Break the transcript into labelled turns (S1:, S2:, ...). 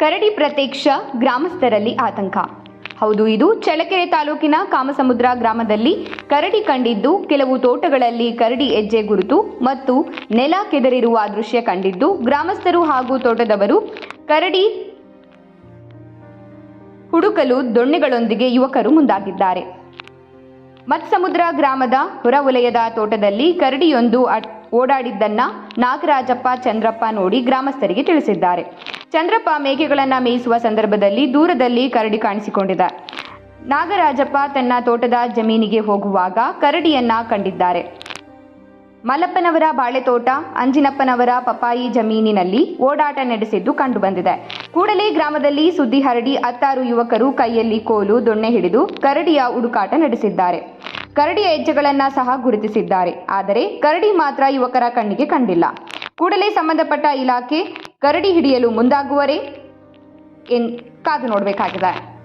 S1: ಕರಡಿ ಪ್ರತ್ಯಕ್ಷ ಗ್ರಾಮಸ್ಥರಲ್ಲಿ ಆತಂಕ. ಹೌದು, ಇದು ಚಳ್ಳಕೆರೆ ತಾಲೂಕಿನ ಕಾಮಸಮುದ್ರ ಗ್ರಾಮದಲ್ಲಿ ಕರಡಿ ಕಂಡಿದ್ದು, ಕೆಲವು ತೋಟಗಳಲ್ಲಿ ಕರಡಿ ಹೆಜ್ಜೆ ಗುರುತು ಮತ್ತು ನೆಲ ಕೆದರಿರುವ ದೃಶ್ಯ ಕಂಡಿದ್ದು, ಗ್ರಾಮಸ್ಥರು ಹಾಗೂ ತೋಟದವರು ಕರಡಿ ಹುಡುಕಲು ದೊಣ್ಣೆಗಳೊಂದಿಗೆ ಯುವಕರು ಮುಂದಾಗಿದ್ದಾರೆ. ಮತ್ಸಮುದ್ರ ಗ್ರಾಮದ ಹೊರವಲಯದ ತೋಟದಲ್ಲಿ ಕರಡಿಯೊಂದು ಓಡಾಡಿದ್ದನ್ನ ನಾಗರಾಜಪ್ಪ ಚಂದ್ರಪ್ಪ ನೋಡಿ ಗ್ರಾಮಸ್ಥರಿಗೆ ತಿಳಿಸಿದ್ದಾರೆ. ಚಂದ್ರಪ್ಪ ಮೇಕೆಗಳನ್ನ ಮೇಯಿಸುವ ಸಂದರ್ಭದಲ್ಲಿ ದೂರದಲ್ಲಿ ಕರಡಿ ಕಾಣಿಸಿಕೊಂಡಿದೆ. ನಾಗರಾಜಪ್ಪ ತನ್ನ ತೋಟದ ಜಮೀನಿಗೆ ಹೋಗುವಾಗ ಕರಡಿಯನ್ನ ಕಂಡಿದ್ದಾರೆ. ಮಲ್ಲಪ್ಪನವರ ಬಾಳೆತೋಟ, ಅಂಜಿನಪ್ಪನವರ ಪಪಾಯಿ ಜಮೀನಿನಲ್ಲಿ ಓಡಾಟ ನಡೆಸಿದ್ದು ಕಂಡುಬಂದಿದೆ. ಕೂಡಲೇ ಗ್ರಾಮದಲ್ಲಿ ಸುದ್ದಿ ಹರಡಿ ಹತ್ತಾರು ಯುವಕರು ಕೈಯಲ್ಲಿ ಕೋಲು, ದೊಣ್ಣೆ ಹಿಡಿದು ಕರಡಿಯ ಹುಡುಕಾಟ ನಡೆಸಿದ್ದಾರೆ. ಕರಡಿಯ ಹೆಜ್ಜೆಗಳನ್ನ ಸಹ ಗುರುತಿಸಿದ್ದಾರೆ. ಆದರೆ ಕರಡಿ ಮಾತ್ರ ಯುವಕರ ಕಣ್ಣಿಗೆ ಕಂಡಿಲ್ಲ. ಕೂಡಲೇ ಸಂಬಂಧಪಟ್ಟ ಇಲಾಖೆ ಕರಡಿ ಹಿಡಿಯಲು ಮುಂದಾಗುವರೇ? ಎನ್ ಕಾದು ನೋಡಬೇಕಾಗಿದೆ.